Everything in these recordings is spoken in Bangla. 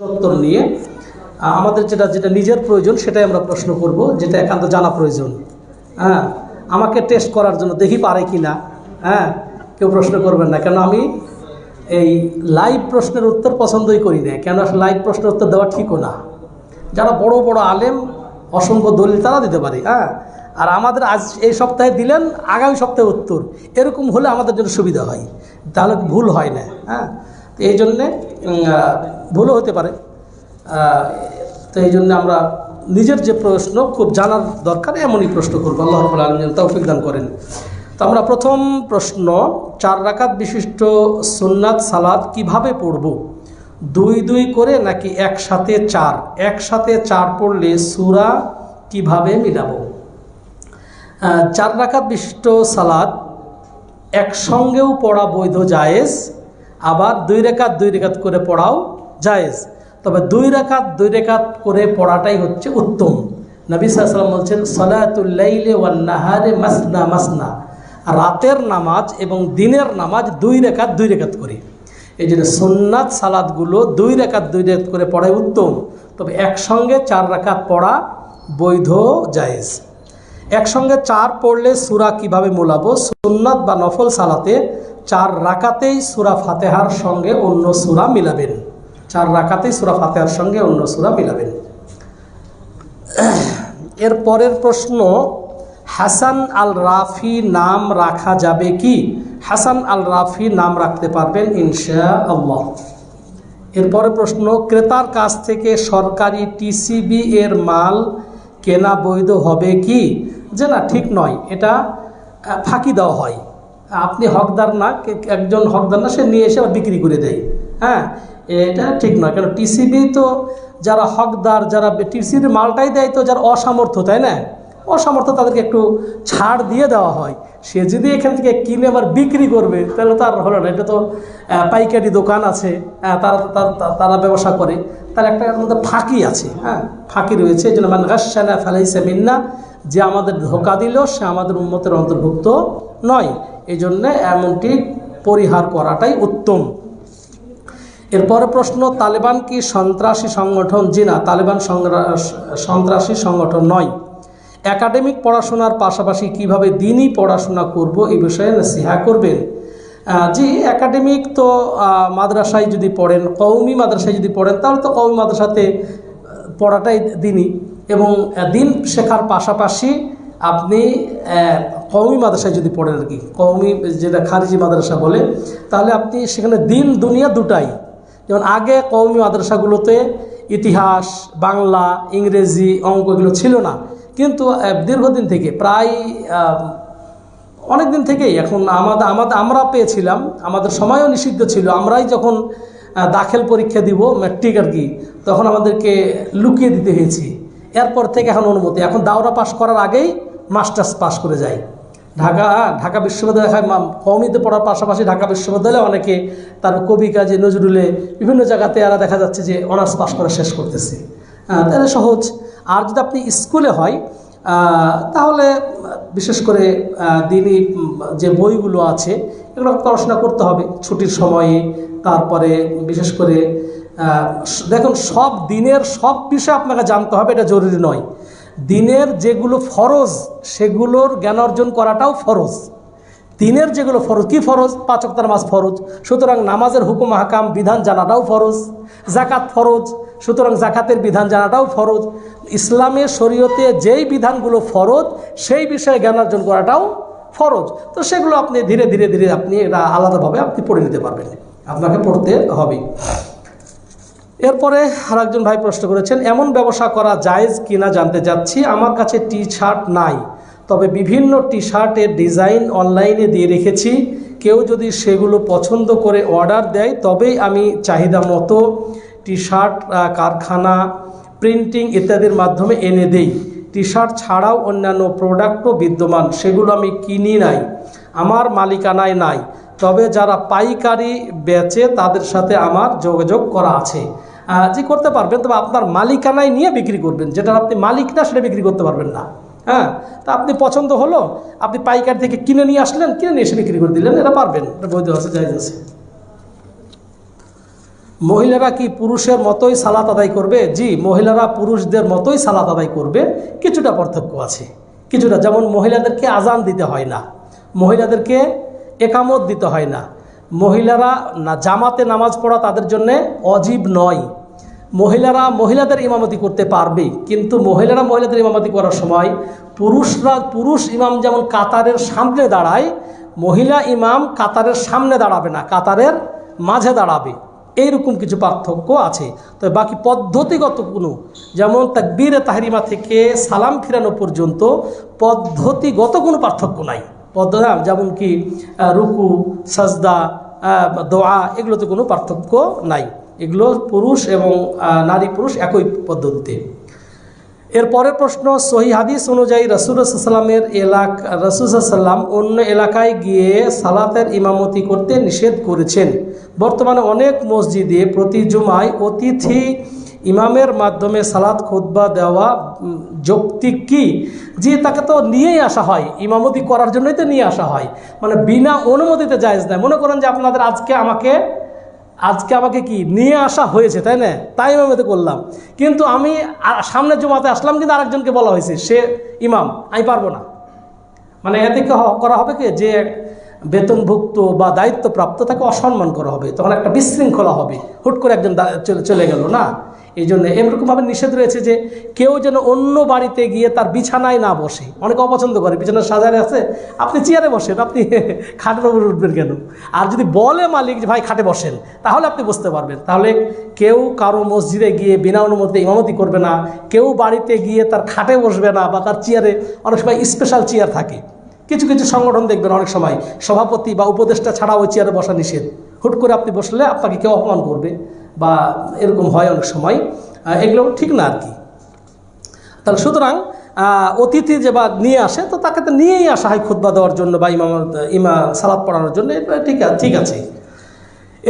উত্তর নিয়ে আমাদের যেটা যেটা নিজের প্রয়োজন, সেটাই আমরা প্রশ্ন করব, যেটা একান্ত জানা প্রয়োজন। হ্যাঁ আমাকে টেস্ট করার জন্য দেখি পারে কি না হ্যাঁ কেউ প্রশ্ন করবেন না। কেন আমি এই লাইভ প্রশ্নের উত্তর পছন্দই করি না। কেন লাইভ প্রশ্নের উত্তর দেওয়া ঠিকও না? যারা বড় বড় আলেম, অসংখ্য দলিল তারা দিতে পারে। হ্যাঁ আর আমাদের আজ এই সপ্তাহে দিলেন, আগামী সপ্তাহে উত্তর। এরকম হলে আমাদের জন্য সুবিধা হয়। তাহলে ভুল হয় না। হ্যাঁ তো এই জন্যে ভুলও হতে পারে। তো এই জন্য আমরা নিজের যে প্রশ্ন, খুব জানার দরকার, এমনই প্রশ্ন করব। আল্লাহ রবুল আলম তৌফিক দান করেন। তো আমরা প্রথম প্রশ্ন, চার রাকাত বিশিষ্ট সুন্নাত সালাদ কীভাবে পড়ব? দুই দুই করে নাকি একসাথে চার? একসাথে চার পড়লে সুরা কীভাবে মিলাবো? চার রাকাত বিশিষ্ট সালাদ একসঙ্গেও পড়া বৈধ জায়েজ? আবার দুই রেখাত দুই রেখাত করে পড়াও জায়েজ। তবে দুই রেখাত দুই রেখাত করে পড়াটাই হচ্ছে উত্তম। নবী সাল্লাম বলছেন সলাতুল্লাইলে ওয়ান নাহারে মাসনা মাসনা। রাতের নামাজ এবং দিনের নামাজ দুই রেখাত দুই রেখাত করে। এই জন্য সুন্নাত সালাদগুলো দুই রেখাত দুই রেখাত করে পড়াই উত্তম। তবে একসঙ্গে চার রেখাত পড়া বৈধ জায়েজ। একসঙ্গে চার পড়লে সুরা কীভাবে মোলাবো? সুন্নাত বা নফল সালাতে চার রাকাতেই সুরা ফাতেহার সঙ্গে অন্য সুরা মিলাবেন। চার রাকাতেই সুরা ফাতেহার সঙ্গে অন্য সুরা মিলাবেন। এর পরের প্রশ্ন, হাসান আল রাফি নাম রাখা যাবে কি? হাসান আল রাফি নাম রাখতে পারবেন ইনশা আল্লাহ এরপরে প্রশ্ন, ক্রেতার কাছ থেকে সরকারি টিসিবি এর মাল কেনা বৈধ হবে কি? যে না, ঠিক নয়। এটা ফাঁকি দেওয়া হয়। আপনি হকদার না একজন হকদার না, সে নিয়ে এসে বিক্রি করে দেয়। হ্যাঁ? এটা ঠিক নয়। কেন, টিসিবি তো যারা হকদার, যারা টিসিবির মালটাই দেয় তো যারা অসামর্থ্য, তাই না? অসামর্থ্য তাদেরকে একটু ছাড় দিয়ে দেওয়া হয়। সে যদি এখান থেকে কিনে আবার বিক্রি করবে, তাহলে তার হলো না। এটা তো পাইকারি দোকান আছে তারা তারা ব্যবসা করে। তার একটা মধ্যে ফাঁকি আছে হ্যাঁ? ফাঁকি রয়েছে। এই জন্য মান গাছানা ফেলাইছে মিন্না। যে আমাদের ধোকা দিল, সে আমাদের উন্মতের অন্তর্ভুক্ত নয়। এই জন্যে এমনটি পরিহার করাটাই উত্তম। এরপরে প্রশ্ন, তালেবান কি সন্ত্রাসী সংগঠন? জি না, তালেবান সন্ত্রাসী সংগঠন নয়। একাডেমিক পড়াশোনার পাশাপাশি কীভাবে দিনই পড়াশোনা করব এই বিষয়ে নসিহা করবেন? জি, একাডেমিক তো মাদ্রাসায় যদি পড়েন কৌমি মাদ্রাসায় যদি পড়েন, তাহলে তো কৌমি মাদ্রাসাতে পড়াটাই দিনই। এবং দিন শেখার পাশাপাশি আপনি কওমি মাদ্রাসায় যদি পড়েন আর কি, কওমি যেটা খারিজি মাদ্রাসা বলে, তাহলে আপনি সেখানে দিন, দুনিয়া দুটাই। যেমন আগে কওমি মাদ্রাসাগুলোতে ইতিহাস, বাংলা, ইংরেজি অঙ্ক এগুলো ছিল না। কিন্তু দীর্ঘদিন থেকে, প্রায় অনেক দিন থেকেই এখন আমাদের আমাদের আমরা পেয়েছিলাম, আমাদের সময়ও নিষিদ্ধ ছিল, আমরাই যখন দাখেল পরীক্ষা দিব, ম্যাট্রিক আর কি, তখন আমাদেরকে লুকিয়ে দিতে হয়েছে। এরপর থেকে এখন অনুমতি। এখন দাওরা পাস করার আগেই মাস্টার্স পাস করে যায়। ঢাকা ঢাকা বিশ্ববিদ্যালয় কমিতে পড়ার পাশাপাশি ঢাকা বিশ্ববিদ্যালয়ে অনেকে তার কবি কাজে নজরুলে বিভিন্ন জায়গাতে এরা দেখা যাচ্ছে যে অনার্স পাস করা শেষ করতেছে। তাহলে সহজ। আর যদি আপনি স্কুলে হয় তাহলে বিশেষ করে দিনই যে বইগুলো আছে, এগুলো পড়াশোনা করতে হবে ছুটির সময়ে। তারপরে বিশেষ করে দেখুন, সব দিনের সব বিষয় আপনাকে জানতে হবে, এটা জরুরি নয়। দিনের যেগুলো ফরজ, সেগুলোর জ্ঞান অর্জন করাটাও ফরজ। দিনের যেগুলো ফরজ, কি ফরজ? পাঁচ ওয়াক্ত নামাজ ফরজ। সুতরাং নামাজের হুকুম হাকাম বিধান জানাটাও ফরজ। জাকাত ফরজ। সুতরাং জাকাতের বিধান জানাটাও ফরজ। ইসলামের শরীয়তে যেই বিধানগুলো ফরজ, সেই বিষয়ে জ্ঞান অর্জন করাটাও ফরজ। তো সেগুলো আপনি ধীরে ধীরে ধীরে আপনি এটা আলাদাভাবে আপনি পড়ে নিতে পারবেন। আপনাকে পড়তে হবে। এরপরে আর একজন ভাই প্রশ্ন করেছেন, এমন ব্যবসা করা জায়েজ কিনা জানতে চাচ্ছি, আমার কাছে টি শার্ট নাই, তবে বিভিন্ন টি শার্টের ডিজাইন অনলাইনে দিয়ে রেখেছি, কেউ যদি সেগুলো পছন্দ করে অর্ডার দেয়, তবেই আমি চাহিদা মতো টি শার্ট কারখানা, প্রিন্টিং ইত্যাদির মাধ্যমে এনে দেই। টি শার্ট ছাড়াও অন্যান্য প্রোডাক্টও বিদ্যমান, সেগুলো আমি কিনি নাই, আমার মালিকানায় নাই, তবে যারা পাইকারি বেচে তাদের সাথে আমার যোগাযোগ করা আছে। যে করতে পারবেন, তবে আপনার মালিকানায় নিয়ে বিক্রি করবেন। যেটা আপনি মালিক না, সেটা বিক্রি করতে পারবেন না। হ্যাঁ? তা আপনি পছন্দ হলো, আপনি পাইকার থেকে কিনে নিয়ে আসলেন, কিনে নিয়ে এসে বিক্রি করে দিলেন এটা পারবেন। এটা বৈধ আছে জায়জ আছে। মহিলারা কি পুরুষের মতোই সালাত আদায় করবে? জি, মহিলারা পুরুষদের মতোই সালাত আদায় করবে। কিছুটা পার্থক্য আছে। কিছুটা। যেমন মহিলাদেরকে আজান দিতে হয় না, মহিলাদেরকে একামত দিতে হয় না মহিলারা না জামাতে নামাজ পড়া তাদের জন্য অজীব নয়। মহিলারা মহিলাদের ইমামতি করতে পারবে, কিন্তু মহিলারা মহিলাদের ইমামতি করার সময় পুরুষরা পুরুষ ইমাম যেমন কাতারের সামনে দাঁড়ায়, মহিলা ইমাম কাতারের সামনে দাঁড়াবে না, কাতারের মাঝে দাঁড়াবে। এইরকম কিছু পার্থক্য আছে। তবে বাকি পদ্ধতিগত কোনো, যেমন তাকবীরে তাহরিমা থেকে সালাম ফিরানো পর্যন্ত পদ্ধতিগত কোনো পার্থক্য নাই। পদ্ধতি যেমন কি রুকু, সাজদা দোয়া, এগুলোতে কোনো পার্থক্য নাই। এগুলো পুরুষ এবং নারী পুরুষ একই পদ্ধতিতে। এর পরের প্রশ্ন, সহি হাদিস অনুযায়ী রসুলামের এলাকা রসুলাম অন্য এলাকায় গিয়ে সালাতের ইমামতি করতে নিষেধ করেছেন। বর্তমানে অনেক মসজিদে প্রতি জুমায় অতিথি ইমামের মাধ্যমে সালাত, খুতবা দেওয়া যৌক্তিক কি? যে তাকে তো নিয়েই আসা হয়, ইমামতি করার জন্যই তো নিয়ে আসা হয়। মানে বিনা অনুমতিতে জায়েজ দেয় মনে করেন যে আপনাদের আজকে আমাকে আজকে আমাকে কি নিয়ে আসা হয়েছে, তাই না? তাই আমি এতে করলাম। কিন্তু আমি সামনের জমাতে আসলাম, কিন্তু আরেকজনকে বলা হয়েছে, সে ইমাম, আমি পারব না। মানে এতে করা হবে কি? যে বেতনভুক্ত বা দায়িত্বপ্রাপ্ত তাকে অসম্মান করা হবে। তখন একটা বিশৃঙ্খলা হবে। হুট করে একজন চলে গেল, না? এই জন্য এরকমভাবে নিষেধ রয়েছে যে কেউ যেন অন্য বাড়িতে গিয়ে তার বিছানায় না বসে। অনেকে অপছন্দ করে, বিছানার সাজারে আছে, আপনি চেয়ারে বসেন, আপনি খাটের উপর উঠবেন কেন? আর যদি বলে মালিক যে, ভাই, খাটে বসেন তাহলে আপনি বুঝতে পারবেন। তাহলে কেউ কারও মসজিদে গিয়ে বিনা অনুমতি ইমামতি করবে না, কেউ বাড়িতে গিয়ে তার খাটে বসবে না বা তার চেয়ারে অনেক সময় স্পেশাল চেয়ার থাকে। কিছু কিছু সংগঠন দেখবেন অনেক সময়, সভাপতি বা উপদেষ্টা ছাড়া ওই চেয়ারে বসা নিষেধ। হুট করে আপনি বসলে আপনাকে কেউ অপমান করবে। বা এরকম হয় অনেক সময় এগুলো ঠিক না আর কি। তাহলে সুতরাং অতিথি যে বা নিয়ে আসে, তো তাকে তো নিয়েই আসা হয় খুতবা দেওয়ার জন্য বা ইমাম, ইমা সালাদ পড়ানোর জন্য এটা ঠিক আছে ঠিক আছে।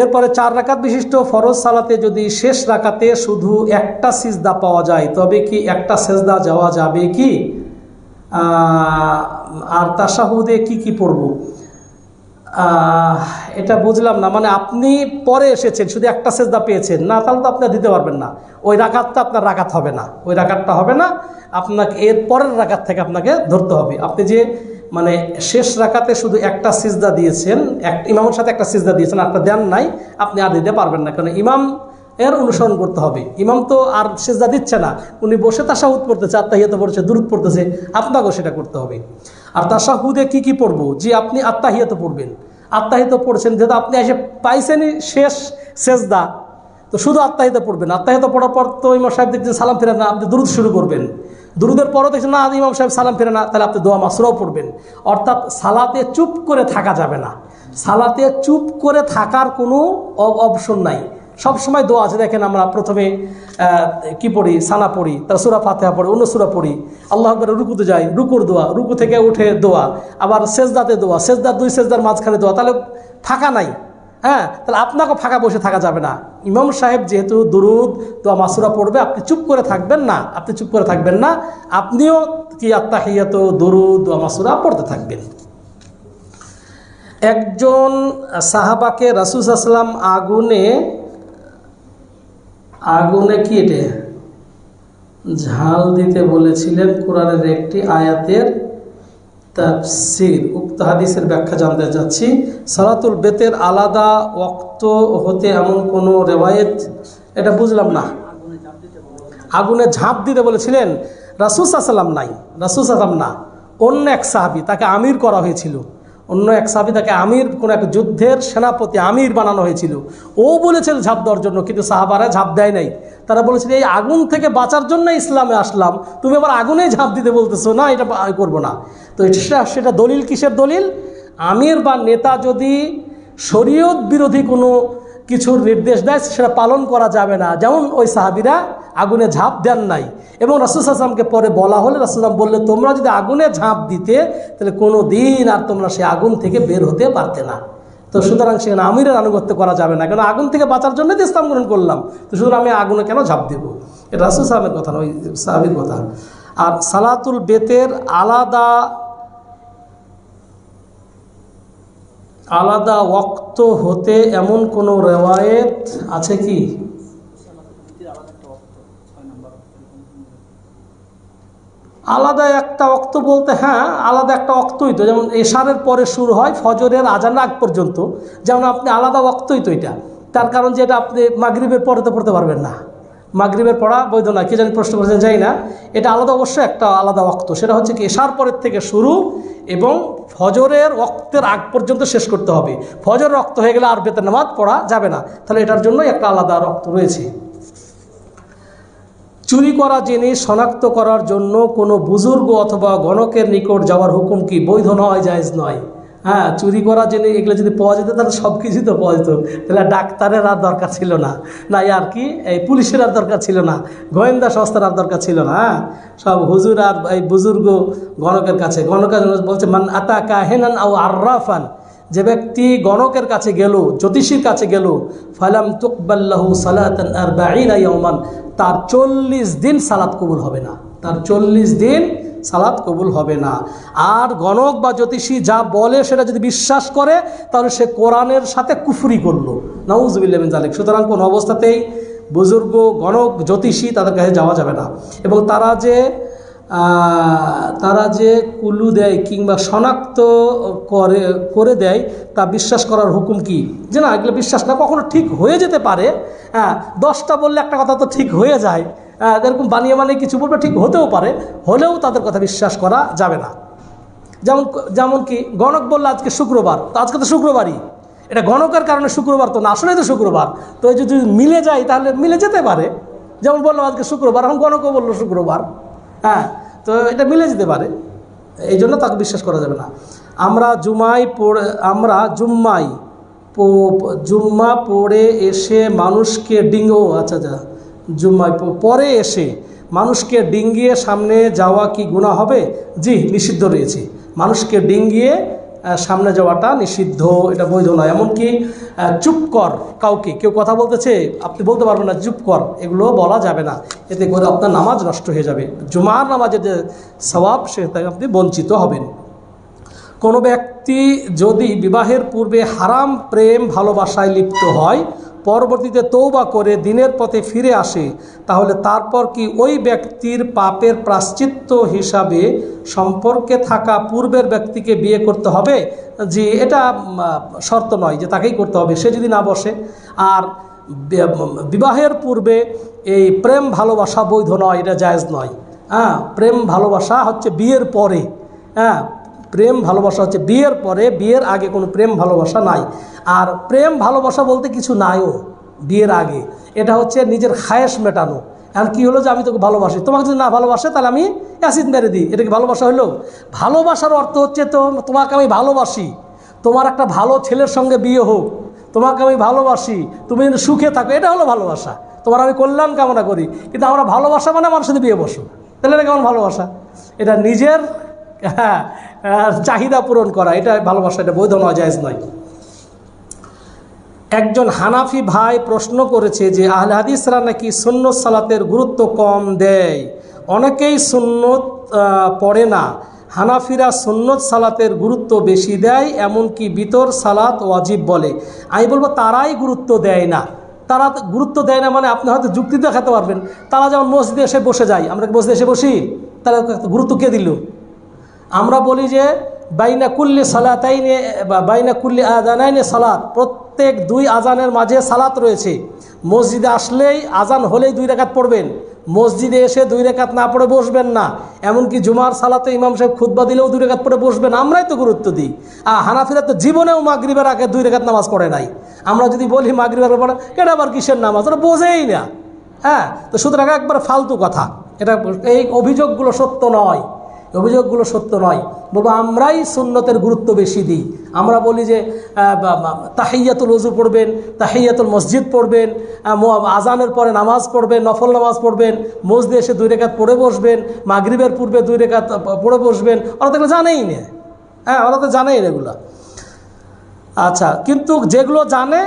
এরপরে চার রাকাত বিশিষ্ট ফরজ সালাতে যদি শেষ রাকাতে শুধু একটা সিজদা পাওয়া যায়, তবে কি একটা সেজদা যাওয়া যাবে কি? আর তাসাহুদে কি কি পড়ব? এটা বুঝলাম না। মানে আপনি পরে এসেছেন, শুধু একটা সেজদা পেয়েছেন। না, তাহলে তো আপনি দিতে পারবেন না। ওই রাকাতটা আপনার রাকাত হবে না। ওই রাকাতটা হবে না। আপনাকে এর পরের রাকাত থেকে আপনাকে ধরতে হবে। আপনি যে মানে শেষ রাকাতে শুধু একটা সিজদা দিয়েছেন, এক, ইমামের সাথে একটা সিজদা দিয়েছেন একটা দেন নাই, আপনি আর দিতে পারবেন না। কারণ ইমাম এর অনুসরণ করতে হবে। ইমাম তো আর সেজদা দিচ্ছে না। উনি বসে তাসাহুদ পড়তেছে আত্মাহিয়াতে পড়ছে দূরত পড়তেছে। আপনাকেও সেটা করতে হবে। আর তাসাহুদে কি কি পড়ব? যে আপনি আত্মাহিয়াত পড়বেন। আত্মাহিত পড়ছেন, যেহেতু আপনি এসে পাইছেনই শেষ শেষ দা তো শুধু আত্মাহিত পড়বেন। আত্মাহিত পড়ার পর তো ইমাম সাহেব দেখছেন সালাম ফেরে না, আপনি দ্রুত শুরু করবেন। দুরুদের পরও দেখছেন, না, ইমাম সাহেব সালাম ফেরে না, তাহলে আপনি দোয়া মাসরাও পড়বেন। অর্থাৎ সালাতে চুপ করে থাকা যাবে না। সালাতে চুপ করে থাকার কোনো অপশন নাই। সব সময় দোয়া আছে। দেখেন আমরা প্রথমে কি পড়ি? সানা পড়ি তার সুরা ফাতেহা পড়ি, অন্য সুরা পড়ি। আল্লাহ আকবর, রুকুতে যাই, রুকুর দোয়া, রুকু থেকে উঠে দোয়া, আবার সেজদাতে দোয়া সেজদার দুই, সেজদার মাঝখানে দোয়া, তাহলে ফাঁকা নাই। হ্যাঁ তাহলে আপনাকে ফাঁকা বসে থাকা যাবে না। ইমাম সাহেব যেহেতু দুরুদ, দোয়া মাসুরা পড়বে, আপনি চুপ করে থাকবেন না, আপনি চুপ করে থাকবেন না, আপনিও কি আত্মাহিয়াত দরুদ, দোয়া মাসুরা পড়তে থাকবেন। একজন সাহাবাকে রাসুস আসলাম আগুনে আগুনে কি এটা ঝাল দিতে বলেছিলেন কোরআনের একটি আয়াতের তাফসির। উক্ত হাদিসের ব্যাখ্যা জানতে চাচ্ছি। সালাতুল বেতের আলাদা ওক্ত হতে এমন কোনো রেওয়ায়েত? এটা বুঝলাম না। আগুনে ঝাঁপ দিতে বলেছিলেন রাসুস সাল্লাম নাই। রাসুস আসলাম না। অন্য এক সাহাবি, তাকে আমির করা হয়েছিল। অন্য এক সাবি তাকে আমির, কোন এক যুদ্ধের সেনাপতি আমির বানানো হয়েছিল। ও বলেছিল ঝাঁপ দেওয়ার জন্য, কিন্তু সাহাবারা ঝাঁপ দেয় নাই। তারা বলেছিল, এই আগুন থেকে বাঁচার জন্য ইসলামে আসলাম। তুমি আবার আগুনে ঝাঁপ দিতে বলতেছো। না, এটা করব না। তো এটা সেটা দলিল কিসের দলিল? আমির বা নেতা যদি শরীয়ত বিরোধী কোনো কিছুর নির্দেশ দেয়, সেটা পালন করা যাবে না। যেমন ওই সাহাবিরা আগুনে ঝাঁপ দেন নাই। এবং রাসুল আসলামকে পরে বলা হলে রাসুলাম বললে, তোমরা যদি আগুনে ঝাঁপ দিতে, তাহলে কোনো দিন আর তোমরা সেই আগুন থেকে বের হতে পারতে না। তো সুতরাং সেখানে আমিরের আনুগত্য করা যাবে না। কেন? আগুন থেকে বাঁচার জন্য তো ইসলাম গ্রহণ করলাম। তো সুতরাং আমি আগুনে কেন ঝাঁপ দেবো? এটা রাসুল সাহেবের কথা নয় সাহাবির কথা। আর সালাতুল বেতের আলাদা আলাদা ওক্ত হতে এমন কোনো রেওয়ায়েত আছে কি? আলাদা একটা অক্ত বলতে হ্যাঁ আলাদা একটা অক্তই তো। যেমন এশারের পরে শুরু হয়, ফজরের আজান আগ পর্যন্ত। যেমন আপনি আলাদা অক্তই তো এটা। তার কারণ যে এটা আপনি মাগরিবের পরে তো পড়তে পারবেন না। মাগরিবের পড়া বৈধ না কি জানি প্রশ্ন করেছেন যাই না। এটা আলাদা অবশ্যই একটা আলাদা অক্ত সেটা হচ্ছে কি, এশার পরের থেকে শুরু এবং ফজরের অক্তের আগ পর্যন্ত শেষ করতে হবে। ফজর রক্ত হয়ে গেলে আর বেতন নামাজ পড়া যাবে না। তাহলে এটার জন্যই একটা আলাদা রক্ত রয়েছে। চুরি করা জিনিস শনাক্ত করার জন্য কোনো বুজুর্গ অথবা গণকের নিকট যাওয়ার হুকুম কি বৈধ নয়, জায়েজ নয়? হ্যাঁ চুরি করা জিনিস এগুলো যদি পাওয়া যেত, তাহলে সব কিছুই তো পাওয়া যেত। তাহলে ডাক্তারের আর দরকার ছিল না। না আর কি, এই পুলিশের আর দরকার ছিল না। গোয়েন্দা সংস্থার আর দরকার ছিল না হ্যাঁ? সব হুজুর আর এই বুজুর্গ গণকের কাছে, গণকের বলছে, মান আতা কাহেনান আও আর্রাফান। যে ব্যক্তি গণকের কাছে গেল, জ্যোতিষীর কাছে গেল, ফালাম তুকবাল্লাহু সালাতান আর ইয়ামান তার চল্লিশ দিন সালাত কবুল হবে না। তার চল্লিশ দিন সালাত কবুল হবে না। আর গণক বা জ্যোতিষী যা বলে সেটা যদি বিশ্বাস করে, তাহলে সে কোরআনের সাথে কুফরি করল। নাউজবিল্লামিন জালেক সুতরাং কোনো অবস্থাতেই বুজুর্গ, গণক, জ্যোতিষী তাদের কাছে যাওয়া যাবে না। এবং তারা যে তারা যে কুলু দেয় কিংবা শনাক্ত করে করে দেয়, তা বিশ্বাস করার হুকুম কি? যে না, এগুলো বিশ্বাস না, কখনো ঠিক হয়ে যেতে পারে। হ্যাঁ দশটা বললে একটা কথা তো ঠিক হয়ে যায়। এরকম বানিয়ে বানিয়ে কিছু বলবে, ঠিক হতেও পারে, হলেও তাদের কথা বিশ্বাস করা যাবে না। যেমন যেমন কি, গণক বলল আজকে শুক্রবার, তো আজকে তো শুক্রবারই। এটা গণকের কারণে শুক্রবার তো না, আসলেই তো শুক্রবার। তো যদি মিলে যায়, তাহলে মিলে যেতে পারে। যেমন বলল আজকে শুক্রবার, এখন গণকও বলল শুক্রবার। হ্যাঁ তো এটা মিলে যেতে পারে। এই জন্য তাকে বিশ্বাস করা যাবে না। আমরা জুমাই পড়ে, আমরা জুম্মাই জুম্মা পড়ে এসে মানুষকে ডিঙ্গো আচ্ছা আচ্ছা। জুম্মাই প- পরে এসে মানুষকে ডিঙ্গিয়ে সামনে যাওয়া কি গুণা হবে? জি, নিষিদ্ধ রয়েছে। মানুষকে ডিঙ্গিয়ে সামনে যাওয়াটা নিষিদ্ধ, এটা বৈধ নয়। এমনকি চুপ কর কাউকে। কেউ কথা বলতেছে, আপনি বলতে পারবেন না, চুপ কর। এগুলো বলা যাবে না। এতে করে আপনার নামাজ নষ্ট হয়ে যাবে। জুমার নামাজের যে সওয়াব সে থেকে আপনি বঞ্চিত হবেন। কোনো ব্যক্তি যদি বিবাহের পূর্বে হারাম প্রেম ভালোবাসায় লিপ্ত হয় পরবর্তীতে তৌবা করে দিনের পথে ফিরে আসে, তাহলে তারপর কি ওই ব্যক্তির পাপের প্রাশ্চিত্য হিসাবে সম্পর্কে থাকা পূর্বের ব্যক্তিকে বিয়ে করতে হবে? যে এটা শর্ত নয় যে তাকেই করতে হবে, সে যদি না বসে। আর বিবাহের পূর্বে এই প্রেম ভালোবাসা বৈধ নয়, এটা জায়জ নয়। হ্যাঁ প্রেম ভালোবাসা হচ্ছে বিয়ের পরে। হ্যাঁ প্রেম ভালোবাসা হচ্ছে বিয়ের পরে, বিয়ের আগে কোনো প্রেম ভালোবাসা নাই। আর প্রেম ভালোবাসা বলতে কিছু নাইও বিয়ের আগে। এটা হচ্ছে নিজের খায়েশ মেটানো। আর কি হলো যে আমি তোকে ভালোবাসি? তোমাকে যদি না ভালোবাসে, তাহলে আমি অ্যাসিড মেরে দিই। এটা কি ভালোবাসা হলো ভালোবাসার অর্থ হচ্ছে তো, তোমাকে আমি ভালোবাসি। তোমার একটা ভালো ছেলের সঙ্গে বিয়ে হোক, তোমাকে আমি ভালোবাসি। তুমি যেন সুখে থাকো, এটা হলো ভালোবাসা। তোমার আমি কল্যাণ কামনা করি। কিন্তু আমরা ভালোবাসা মানে আমার সাথে বিয়ে বসো। তাহলে এটা কেমন ভালোবাসা? এটা নিজের হ্যাঁ চাহিদা পূরণ করা, এটা ভালোবাসা, এটা বৈধ নয়, জায়েজ নয়। একজন হানাফি ভাই প্রশ্ন করেছে যে, আহলে হাদিসরা নাকি সুন্নত সালাতের গুরুত্ব কম দেয়? অনেকেই সুন্নত পড়ে না। হানাফিরা সুন্নত সালাতের গুরুত্ব বেশি দেয়, এমনকি বিতর সালাত ওয়াজিব বলে। আমি বলব, তারাই গুরুত্ব দেয় না। তারা গুরুত্ব দেয় না মানে আপনি হয়তো যুক্তি দেখাতে পারবেন। তারা যেমন মসজিদে এসে বসে যায়, আমরা মসজিদে এসে বসি? তাহলে গুরুত্ব কে দিল? আমরা বলি যে বাইনা কুল্লি সালাতাইনে বাইনা কুল্লি আজানাইনে সালাত। প্রত্যেক দুই আজানের মাঝে সালাত রয়েছে। মসজিদে আসলেই আজান হলেই দুই রেখাত পড়বেন। মসজিদে এসে দুই রেখাত না পড়ে বসবেন না। এমনকি জুমার সালাতে ইমাম সাহেব খুতবা দিলেও দুই রেখাত পড়ে বসবেন। আমরাই তো গুরুত্ব দিই। আর হানাফিরা তো জীবনেও মাগরিবের আগে দুই রেখাত নামাজ পড়ে নাই। আমরা যদি বলি মাগরিবের পড়ে এটা আবার কিসের নামাজ? ওরা বোঝেই না। হ্যাঁ তো সুতরাং একবার ফালতু কথা। এটা এই অভিযোগগুলো সত্য নয়। অভিযোগগুলো সত্য নয়। বলব, আমরাই সুন্নতের গুরুত্ব বেশি দিই। আমরা বলি যে তাহিয়াতুল অজু পড়বেন, তাহিয়াতুল মসজিদ পড়বেন আজানের পরে নামাজ পড়বেন, নফল নামাজ পড়বেন, মসজিদে এসে দুই রেখাত পড়ে বসবেন, মাগরিবের পূর্বে দুই রেখাত পড়ে বসবেন, ওরা তো জানেই না। হ্যাঁ ওরা তো জানেই এগুলো। আচ্ছা কিন্তু যেগুলো জানে,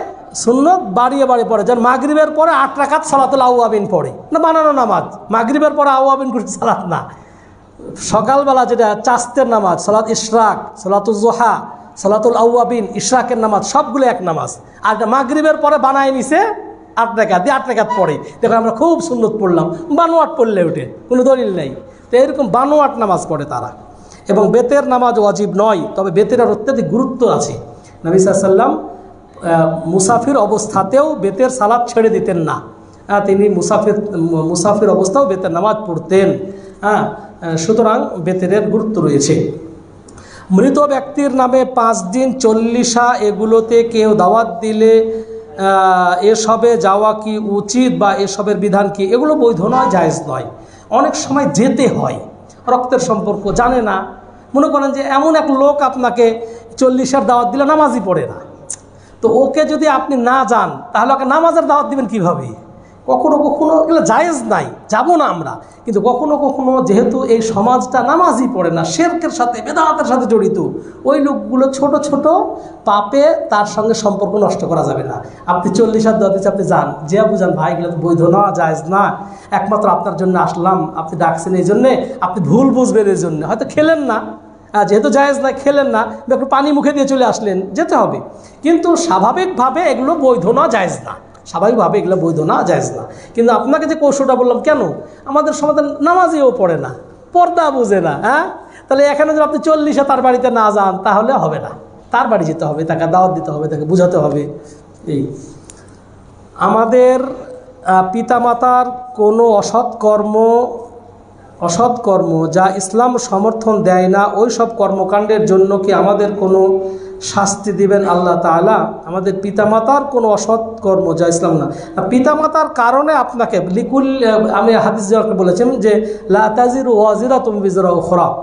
সুন্নত বাড়িয়ে বাড়িয়ে পড়ে। যেন মাগরিবের পরে আট রাখাত সালাতুল আউয়াবিন পড়ে। না, বানানো নামাজ। মাগরিবের পরে আউয়াবিন করে সালাত না। সকালবেলা যেটা, চাস্তের নামাজ, সালাত ইশরাক, সালাতুল জোহা, সালাতুল আউয়াবিন, ইশরাকের নামাজ, সবগুলো এক নামাজ। আর মাগরিবের পরে বানায় নিছে, আট রেখাত দিয়ে আট রেখাত পড়ে। দেখো আমরা খুব সুন্নত পড়লাম, বানোয়াট পড়লে ওঠে কোনো দলিল নেই। তো এরকম বানোয়াট নামাজ পড়ে তারা। এবং বেতের নামাজ ওয়াজিব নয়, তবে বেতের অত্যাধিক গুরুত্ব আছে। নবী সাল্লাম মুসাফির অবস্থাতেও বেতের সালাদ ছেড়ে দিতেন না। তিনি মুসাফির মুসাফির অবস্থাও বেতের নামাজ পড়তেন। হ্যাঁ সুতরাং বেতের গুরুত্ব রয়েছে। মৃত ব্যক্তির নামে পাঁচ দিন চল্লিশা এগুলোতে কেউ দাওয়াত দিলে এসবে যাওয়া কি উচিত বা এসবের বিধান কি? এগুলো বৈধ নয়, জায়েজ নয়। অনেক সময় যেতে হয়, রক্তের সম্পর্ক জানে না। মনে করেন যে এমন এক লোক আপনাকে চল্লিশের দাওয়াত দিলে নামাজই পড়ে না। তো ওকে যদি আপনি না যান, তাহলে ওকে নামাজের দাওয়াত দিবেন কীভাবে? কখনো কখনো, এগুলো জায়েজ নাই, যাব না আমরা। কিন্তু কখনো কখনো যেহেতু এই সমাজটা নামাজই পড়ে না, শেরকের সাথে, বেদাতের সাথে জড়িত, ওই লোকগুলো ছোট ছোট পাপে তার সঙ্গে সম্পর্ক নষ্ট করা যাবে না। আপনি চল্লিশ হাত দশ আপনি যান, যে বুঝান ভাই, এগুলো তো বৈধ না, জায়েজ না। একমাত্র আপনার জন্য আসলাম, আপনি ডাকছেন এই জন্যে, আপনি ভুল বুঝবেন এই জন্য। হয়তো খেলেন না যেহেতু জায়েজ না খেলেন না একটু পানি মুখে দিয়ে চলে আসলেন, যেতে হবে। কিন্তু স্বাভাবিকভাবে এগুলো বৈধ না, জায়েজ না। স্বাভাবিকভাবে এগুলো বৈধ না, জায়েজ না। কিন্তু আপনাকে যে কৌশলটা বললাম, কেন? আমাদের সমাজে নামাজেও পড়ে না, পর্দা বুঝে না হ্যাঁ? তাহলে এখানে যদি আপনি চল্লিশে তার বাড়িতে না যান, তাহলে হবে না। তার বাড়ি যেতে হবে, তাকে দাওয়াত দিতে হবে, তাকে বোঝাতে হবে। এই। আমাদের পিতামাতার কোনো অসৎ কর্ম অসৎ কর্ম যা ইসলাম সমর্থন দেয় না ওই সব কর্মকাণ্ডের জন্য কি আমাদের কোনো শাস্তি দিবেন আল্লাহ তাআলা। আমাদের পিতামাতার কোনো অসৎ কর্ম, যা ইসলাম না। পিতামাতার কারণে আপনাকে লিকুল, আমি হাদিস বলেছেন যে লাতাজির ওয়াজিরা তুমি বিজরা খরা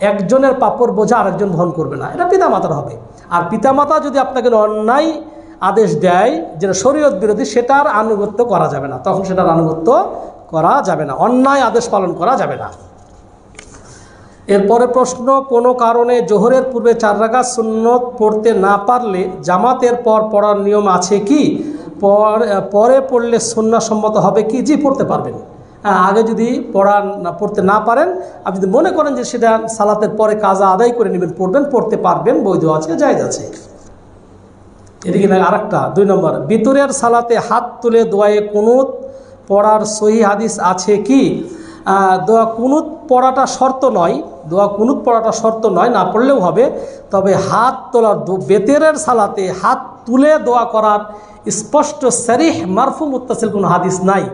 একজনের পাপড় বোঝা আরেকজন বহন করবে না। এটা পিতামাতার হবে। আর পিতামাতা যদি আপনাকে অন্যায় আদেশ দেয়, যেটা শরীয়ত বিরোধী, সেটার আনুগত্য করা যাবে না। তখন সেটার আনুগত্য করা যাবে না। অন্যায় আদেশ পালন করা যাবে না। এরপরে প্রশ্ন, কোনো কারণে জোহরের পূর্বে চার রাকাত সুন্নত পড়তে না পারলে জামাতের পর পড়ার নিয়ম আছে কি? পর পড়লে সুন্নাসম্মত হবে কি? জি, পড়তে পারবেন। আগে যদি পড়া না, পড়তে না পারেন, আপনি যদি মনে করেন যে সেটা সালাতের পরে কাজা আদায় করে নেবেন, পড়বেন, পড়তে পারবেন, বৈধ আছে, জায়জ আছে। এদিকে না আরেকটা, দুই নম্বর বিতরের সালাতে হাত তুলে দোয়ায়ে কোনো পড়ার সহি হাদিস আছে কি? দোয়া কুনুত পড়াটা শর্ত নয়, দোয়া কুনুত পড়াটা শর্ত নয়, না পড়লেও হবে, তবে হাত তোলার বেতেরের সালাতে হাত তুলে দোয়া করার স্পষ্ট সেরিহ মারফু মুতাসিল কোনো হাদিস নাই।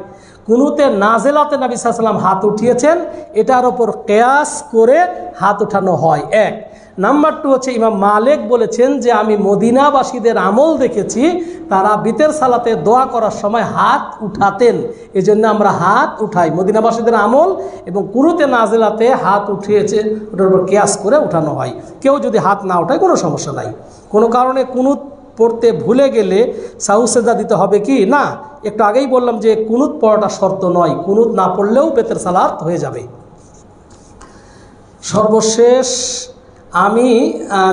কুনুতে নাজেলাতে নবী সাল্লাম হাত উঠিয়েছেন, এটার ওপর কেয়াস করে হাত উঠানো হয়। এক নাম্বার টু হচ্ছে ইমাম মালিক বলেছেন যে আমি মদিনাবাসীদের আমল দেখেছি, তারা বিতের সালাতে দোয়া করার সময় হাত উঠাতেন। এই জন্য আমরা হাত উঠাই। মদিনাবাসীদের আমল এবং কুরুতে নাজেলাতে হাত উঠিয়েছে, ওটার উপর কেয়াস করে উঠানো হয়। কেউ যদি হাত না উঠায় কোনো সমস্যা নাই। কোনো কারণে কুনুত পড়তে ভুলে গেলে সাউসেদা দিতে হবে কি? না, একটু আগেই বললাম যে কুনুত পড়াটা শর্ত নয়। কুনুত না পড়লেও বেতের সালাত হয়ে যাবে। সর্বশেষ আমি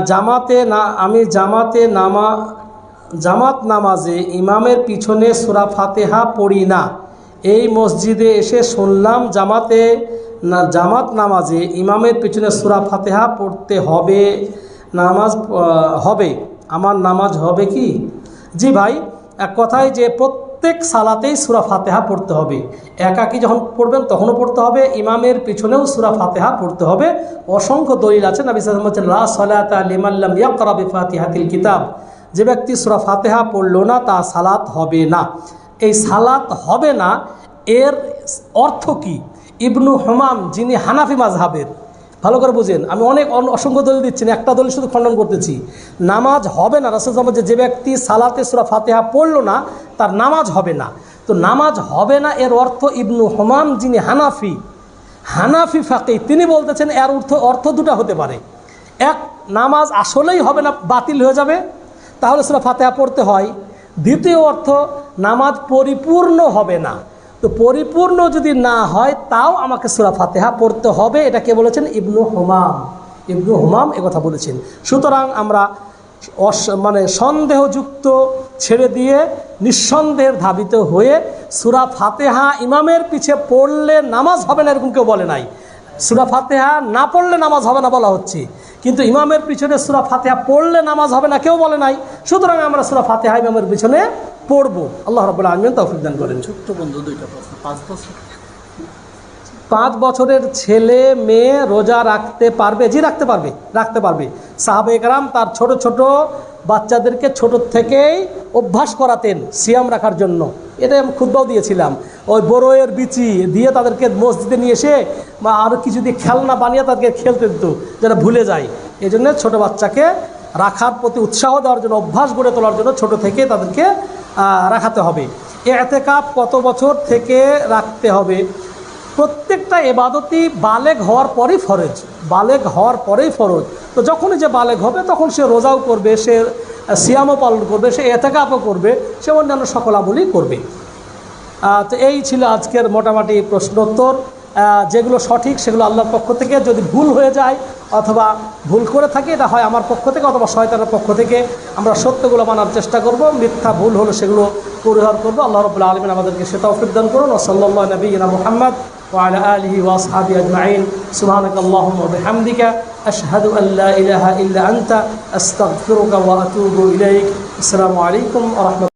জামাতে না, আমি জামাতে নামা, জামাত নামাজে ইমামের পিছনে সুরা ফাতেহা পড়ি না। এই মসজিদে এসে শুনলাম জামাতে না, জামাত নামাজে ইমামের পিছনে সুরা ফাতেহা পড়তে হবে, নামাজ হবে। আমার নামাজ হবে কি? জি ভাই, এক কথায় যে প্রত্যেক সালাতেই সুরা ফাতেহা পড়তে হবে। একাকি যখন পড়বেন, তখনও পড়তে হবে। ইমামের পিছনেও সুরা ফাতেহা পড়তে হবে। অসংখ্য দলিল আছে। নবী সাল্লাম বলছেন, লা সলাতা লিমাল্লাম ইয়াকরা বিফাতিহাতিল কিতাব। যে ব্যক্তি সুরা ফাতেহা পড়ল না, তা সালাত হবে না। এই সালাত হবে না, এর অর্থ কি? ইবনু হমাম, যিনি হানাফি মাজহাবের ভালো করে বুঝেন, আমি অনেক অন- অসংখ্য দলিল দিচ্ছি না, একটা দলিল শুধু খণ্ডন করতেছি। নামাজ হবে না, রাসুল সাল্লাম যে ব্যক্তি সালাতে সুরা ফাতেহা পড়ল না, তার নামাজ হবে না। তো নামাজ হবে না এর অর্থ ইবনু হমাম যিনি হানাফি হানাফি ফাঁকি তিনি বলতেছেন এর অর্থ অর্থ দুটা হতে পারে। এক, নামাজ আসলেই হবে না, বাতিল হয়ে যাবে, তাহলে সুরা ফাতেহা পড়তে হয়। দ্বিতীয় অর্থ, নামাজ পরিপূর্ণ হবে না। তো পরিপূর্ণ যদি না হয়, তাও আমাকে সুরা ফাতেহা পড়তে হবে। এটা কে বলেছেন? ইবনু হুমাম। ইবনু হুমাম কথা বলেছেন। সুতরাং আমরা মানে সন্দেহযুক্ত ছেড়ে দিয়ে নিঃসন্দেহের ধাবিত হয়ে সুরা ফাতেহা ইমামের পিছে পড়লে নামাজ হবে না, এরকম কেউ বলে নাই। সুরা ফাতেহা না পড়লে নামাজ হবে না বলা হচ্ছে। কিন্তু ইমামের পিছনে সুরা ফাতেহা পড়লে নামাজ হবে না কেউ বলে নাই। সুতরাং আমরা সুরা ফাতেহা ইমামের পিছনে পড়ব। আল্লাহ রব আলমিন তৌফিক দান করেন। ছোট্ট বন্ধু দুইটা প্রশ্ন পাঁচ বছর। পাঁচ বছরের ছেলে মেয়ে রোজা রাখতে পারবে? জি রাখতে পারবে রাখতে পারবে। সাহাবে একরাম তার ছোট ছোট বাচ্চাদেরকে ছোট থেকেই অভ্যাস করাতেন সিয়াম রাখার জন্য। এটা আমি খুদ্াও দিয়েছিলাম। ওই বড়োয়ের বিচি দিয়ে তাদেরকে মসজিদে নিয়ে এসে বা আরও কিছু দিয়ে খেলনা বানিয়ে তাদেরকে খেলতে দিত যেটা ভুলে যায়। এই জন্য ছোটো বাচ্চাকে রাখার প্রতি উৎসাহ দেওয়ার জন্য, অভ্যাস গড়ে তোলার জন্য ছোট থেকে তাদেরকে রাখাতে হবে। এতে কাপ কত বছর থেকে রাখতে হবে? প্রত্যেকটা এবাদতই বালেগ হওয়ার পরেই ফরজ। বালেগ হওয়ার পরেই ফরজ। তো যখনই যে বালেক হবে তখন সে রোজাও করবে, সে সিয়ামও পালন করবে, সে এতেকাপও করবে, সে অন্যান্য সকল আমলই করবে। তো এই ছিল আজকের মোটামুটি প্রশ্নোত্তর। যেগুলো সঠিক, সেগুলো আল্লাহর পক্ষ থেকে যদি ভুল হয়ে যায় অথবা ভুল করে থাকে, এটা হয় আমার পক্ষ থেকে অথবা শয়তানের পক্ষ থেকে, আমরা সত্যগুলো মানার চেষ্টা করব, মিথ্যা ভুল হলে সেগুলো পরিহার করব। আল্লাহ রবুল্লা আলমিন আমাদেরকে সেটা অফিদান করুন। ও সাল্লাহ নবীনা মোহাম্মদ। وعلى آله وأصحابه أجمعين. سبحانك اللهم وبحمدك أشهد أن لا إله إلا أنت أستغفرك وأتوب إليك. السلام عليكم ورحمة